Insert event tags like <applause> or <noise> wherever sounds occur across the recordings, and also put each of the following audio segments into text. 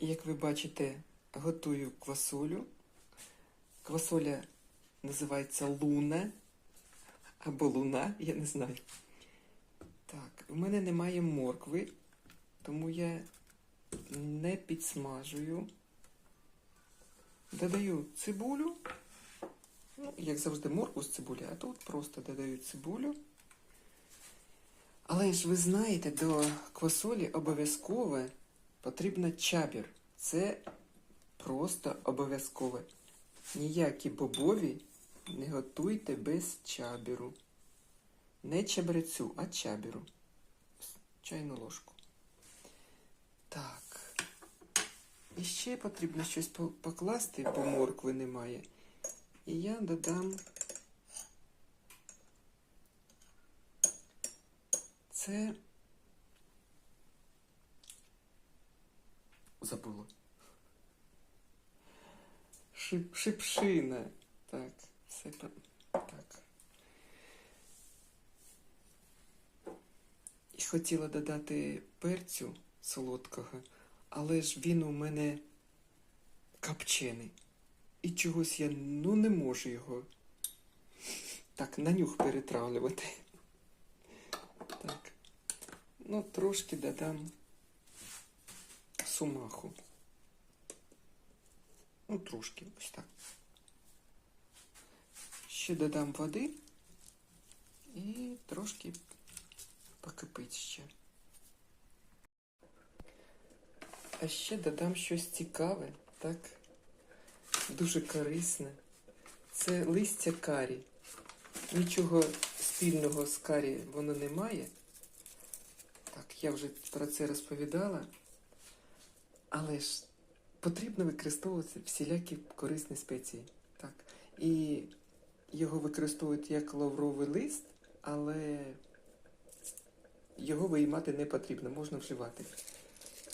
Як ви бачите, готую квасолю. Квасоля називається луна або луна, я не знаю. Так, у мене немає моркви, тому я не підсмажую. Додаю цибулю. Ну, як завжди, моркву з цибулі, а тут просто додаю цибулю. Але ж ви знаєте, до квасолі обов'язково потрібно чабір. Це просто обов'язкове. Ніякі бобові не готуйте без чабіру. Не чабрецю, а чабіру. Чайну ложку. Так. І ще потрібно щось покласти, бо моркви немає. І я додам це. Забула. Шип, шипшина. Так, все так. І хотіла додати перцю солодкого, але ж він у мене копчений. І чогось я ну не можу його так на нюх перетравлювати. Так. Ну, трошки додам сумаху. Ну, трошки, ось так. Ще додам води і трошки покипить ще. А ще додам щось цікаве, так? Дуже корисне. Це листя карі. Нічого спільного з карі воно не має. Так, я вже про це розповідала. Але ж потрібно використовувати всілякі корисні спеції. Так. І його використовують як лавровий лист, але його виймати не потрібно, можна вживати.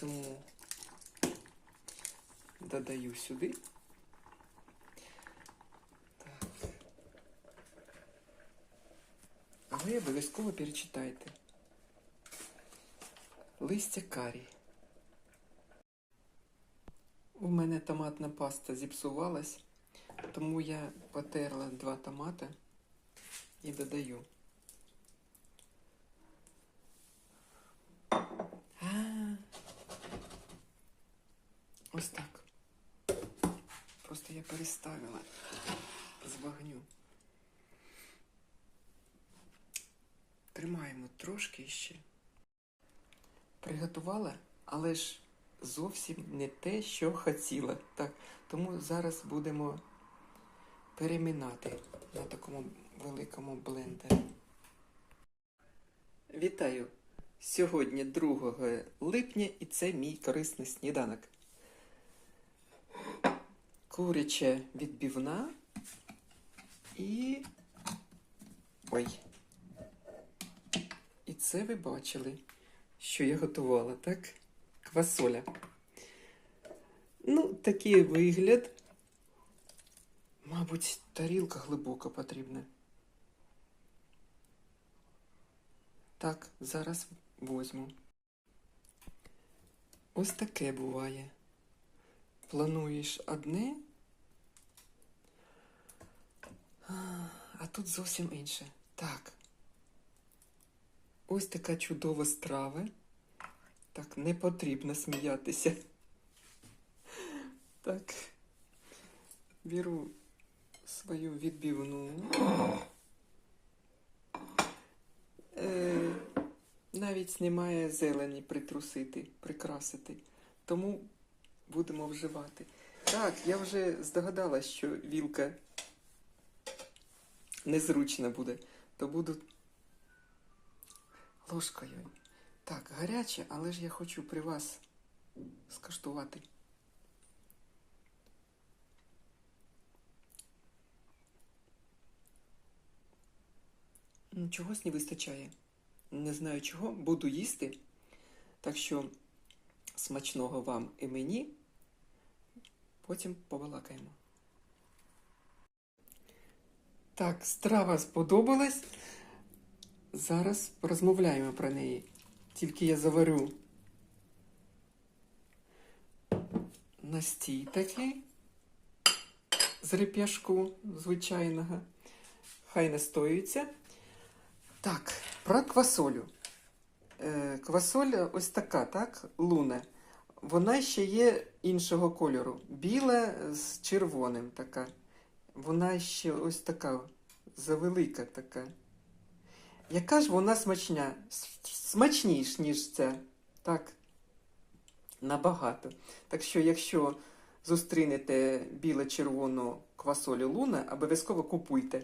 Тому додаю сюди. Так. А ви обов'язково перечитайте. Листя карі. У мене томатна паста зіпсувалась, тому я потерла два томати і додаю. Ось так. Просто я переставила з вогню. Тримаємо трошки ще. Приготувала, але ж зовсім не те, що хотіла. Так, тому зараз будемо перемінати на такому великому блендері. Вітаю! Сьогодні 2 липня і це мій корисний сніданок. Куряча відбивна і. Ой. І це ви бачили, що я готувала, так? Квасоля. Ну, такий вигляд. Мабуть, тарілка глибока потрібна. Так, зараз возьму. Ось таке буває. Плануєш одне, а тут зовсім інше. Так. Ось така чудова страва. Так, не потрібно сміятися. Так. Беру свою відбивну. Е, навіть немає зелені притрусити, прикрасити. Тому будемо вживати. Так, я вже здогадалась, що вілка незручна буде, то буду ложкою. Так, гаряче, але ж я хочу при вас скаштувати. Чогось не вистачає. Не знаю чого, буду їсти. Так що смачного вам і мені. Потім побалакаємо. Так, страва сподобалась. Зараз розмовляємо про неї. Тільки я заварю настій такий з реп'яшку звичайного. Хай настоюється. Так, про квасолю. Е, квасоля ось така, так? Луна. Вона ще є іншого кольору. Біла з червоним така. Вона ще ось така завелика така. Яка ж вона смачня? Смачніш, ніж ця. Так. Набагато. Так що, якщо зустрінете біло-червону квасолю луна, обов'язково купуйте.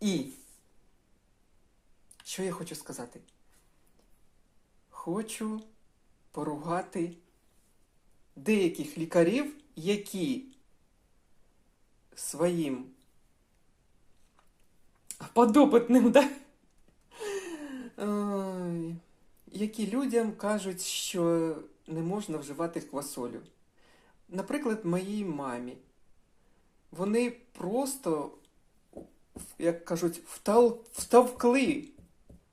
І що я хочу сказати? Хочу поругати деяких лікарів, які своїм подопитним, да? Ой, які людям кажуть, що не можна вживати квасолю. Наприклад, моїй мамі. Вони просто, як кажуть, втовкли,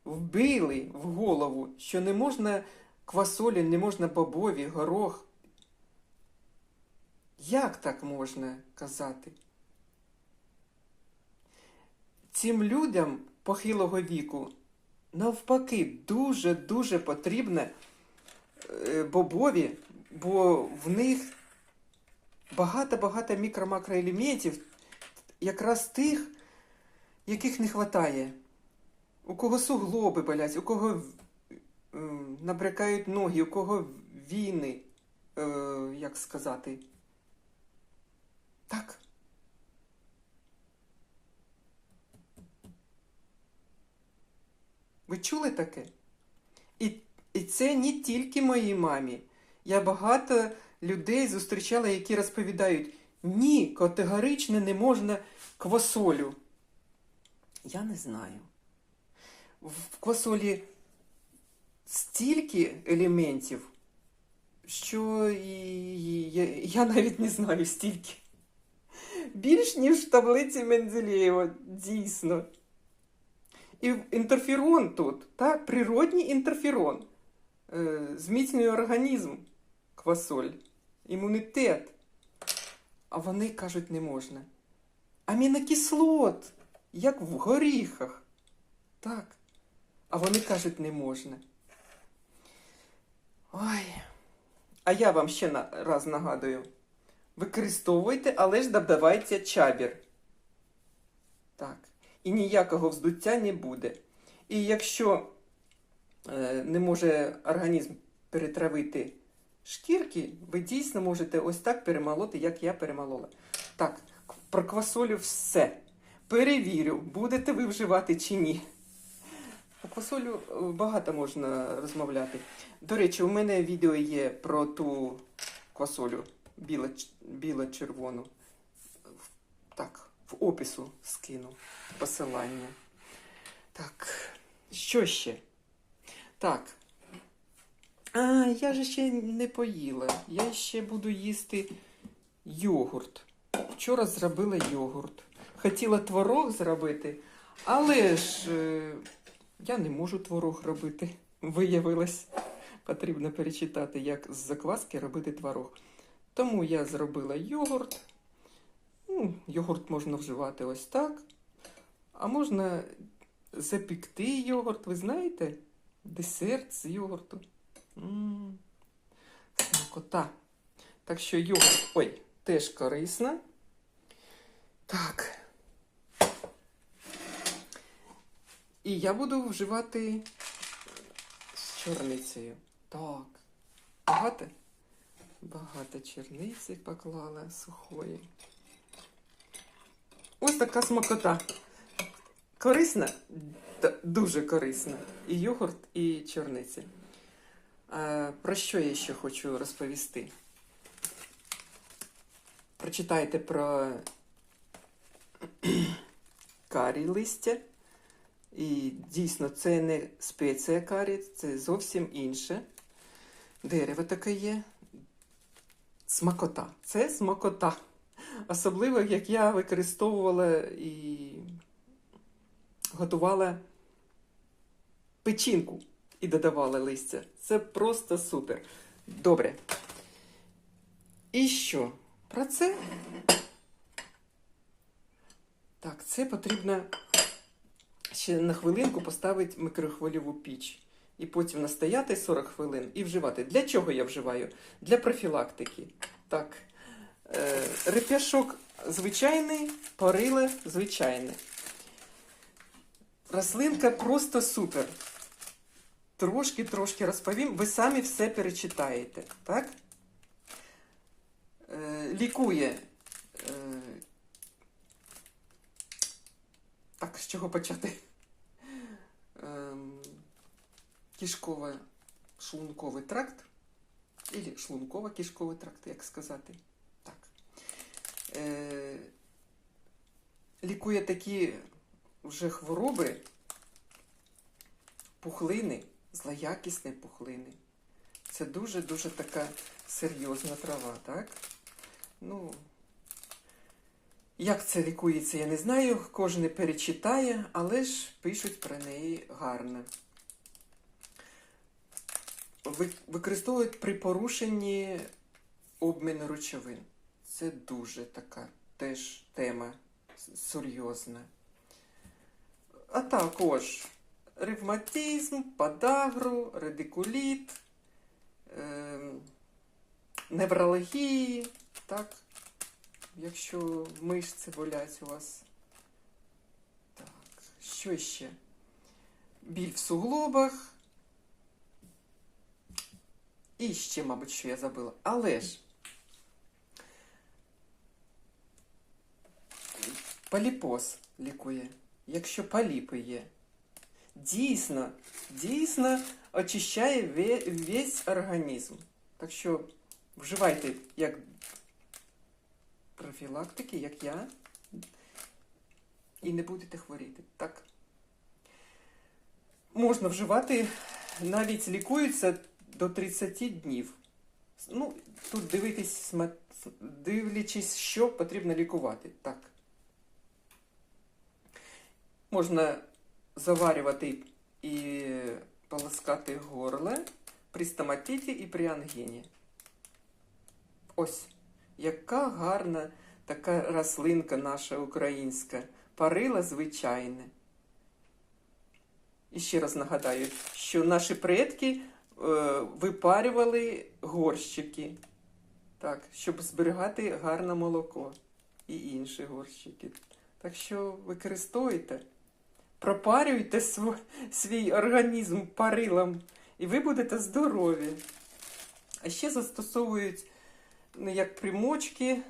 вбили в голову, що не можна квасолі, не можна бобові, горох. Як так можна казати? Цим людям похилого віку навпаки дуже-дуже потрібне е, бобові, бо в них багато-багато мікро-макроелементів, якраз тих, яких не вистачає. У кого суглоби болять, у кого е, набрякають ноги, у кого війни, е, як сказати. Так. Ви чули таке? І, і це не тільки моїй мамі. Я багато людей зустрічала, які розповідають: ні, категорично не можна квасолю. Я не знаю. В квасолі стільки елементів, що я, я навіть не знаю стільки. Більш ніж в таблиці Менделєєва, дійсно. І інтерферон тут, так, природній інтерферон. Е, зміцнює організм квасоль, імунітет. А вони кажуть, не можна. Амінокислот, як в горіхах. Так. А вони кажуть, не можна. Ой. А я вам ще раз нагадую. Використовуйте, але ж додавайте чабір. Так. І ніякого вздуття не буде. І якщо е, не може організм перетравити шкірки, ви дійсно можете ось так перемолоти, як я перемолола. Так, про квасолю все. Перевірю, будете ви вживати чи ні. Про квасолю е, багато можна розмовляти. До речі, у мене відео є про ту квасолю біло- біло-червону. Так, в опису скину посилання. Так, що ще? Так. А, я же ще не поїла. Я ще буду їсти йогурт. Вчора зробила йогурт. Хотіла творог зробити, але ж е, я не можу творог робити. Виявилось, потрібно перечитати, як з закваски робити творог. Тому я зробила йогурт. Ну, йогурт можна вживати ось так. А можна запікти йогурт, ви знаєте? Десерт з йогурту. М, Смакота. Так що йогурт, ой, теж корисна. Так. І я буду вживати з чорницею. Так. Багато? Багато черниці поклала сухої. Ось така смакота. Корисна? Дуже корисна. І йогурт, і чорниці. А, про що я ще хочу розповісти? Прочитайте про <clears throat> карі листя. І дійсно, це не спеція карі, це зовсім інше. Дерево таке є. Смакота. Це смакота. Особливо, як я використовувала і готувала печінку і, додавали листя. Це просто супер. Добре. І що? Про це? Так, це потрібно ще на хвилинку поставити мікрохвильову піч. І потім настояти 40 хвилин і вживати. Для чого я вживаю? Для профілактики. Так. Е, реп'яшок звичайний, париле звичайне. Рослинка просто супер. Трошки-трошки розповім, ви самі все перечитаєте, так? Е, лікує. Е, так, з чого почати? Ем, кишково-шлунковий тракт. Или шлунково-кишковий тракт, як сказати. Е, лікує такі вже хвороби, пухлини, злоякісні пухлини. Це дуже-дуже така серйозна трава, так? Ну, як це лікується, я не знаю. Кожен перечитає, але ж пишуть про неї гарно. Використовують при порушенні обміну речовин. Це дуже така теж тема серйозна. А також ревматизм, подагру, радикуліт, ем, неврології, так? Якщо мишці болять у вас. Так, що ще? Біль в суглобах. І ще, мабуть, що я забула. Але ж поліпоз лікує, якщо поліпи є. Дійсно, дійсно очищає весь організм. Так що вживайте як профілактики, як я, і не будете хворіти. Так. Можна вживати, навіть лікуються до 30 днів. Ну, тут дивитись, дивлячись, що потрібно лікувати. Так. Можна заварювати і полоскати горло при стоматиті і при ангіні. Ось, яка гарна така рослинка наша українська. Парила звичайне. І ще раз нагадаю, що наші предки е, випарювали горщики, так, щоб зберігати гарне молоко і інші горщики. Так що використовуйте, пропарюйте св- свій організм парилом, і ви будете здорові. А ще застосовують ну, як примочки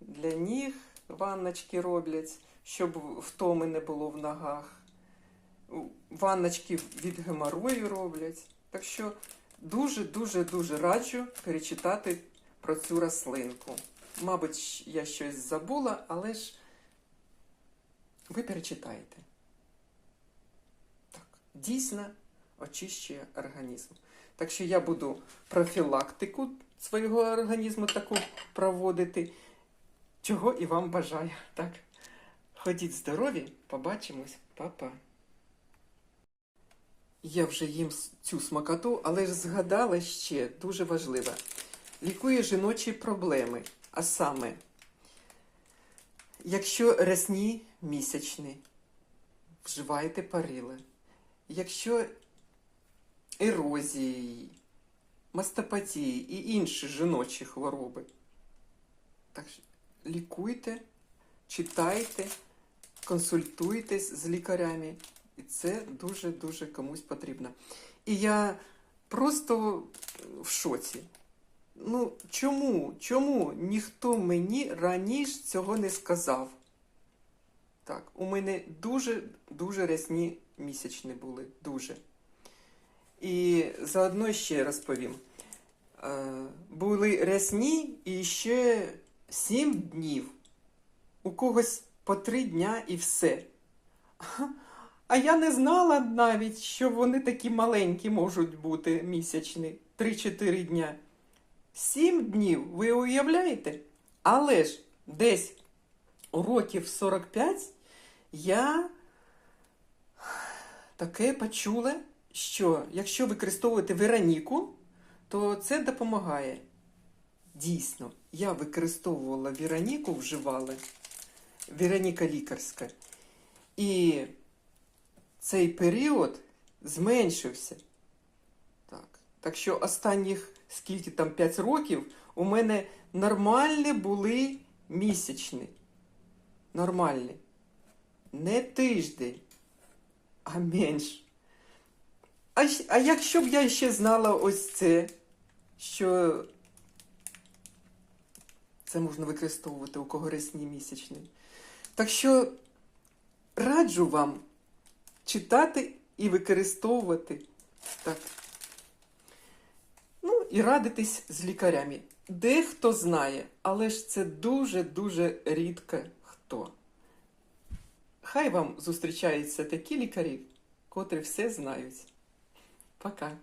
для ніг, ванночки роблять, щоб втоми не було в ногах. Ванночки від геморою роблять. Так що дуже-дуже дуже раджу перечитати про цю рослинку. Мабуть, я щось забула, але ж ви перечитаєте. Дійсно очищує організм. Так що я буду профілактику свого організму таку проводити, чого і вам бажаю. Так, ходіть здорові, побачимось, Па-па. Я вже їм цю смакоту, але ж згадала ще дуже важливе. Лікує жіночі проблеми, а саме, якщо рясні місячні, вживайте парили. Якщо ерозії, мастопатії і інші жіночі хвороби, так що лікуйте, читайте, консультуйтесь з лікарями. І це дуже-дуже комусь потрібно. І я просто в шоці. Ну, чому? Чому ніхто мені раніше цього не сказав? Так, у мене дуже-дуже рясні місячні були. Дуже. І заодно ще розповім. Е, були рясні і ще сім днів. У когось по три дня і все. <laughs> А я не знала навіть, що вони такі маленькі можуть бути місячні, 3-4 дня. Сім днів, ви уявляєте? Але ж десь років 45 я таке почула, що якщо використовувати Вероніку, то це допомагає. Дійсно, я використовувала Вероніку, вживала. Вероніка лікарська. І цей період зменшився. Так. так що останніх скільки там 5 років у мене нормальні були місячні. Нормальні. Не тиждень, а менш. А, а якщо б я ще знала ось це, що це можна використовувати у кого рясні місячні. Так що раджу вам читати і використовувати так. Ну і радитись з лікарями. Дехто знає, але ж це дуже-дуже рідко хто. Хай вам зустрічаються такі лікарі, котрі все знають. Пока.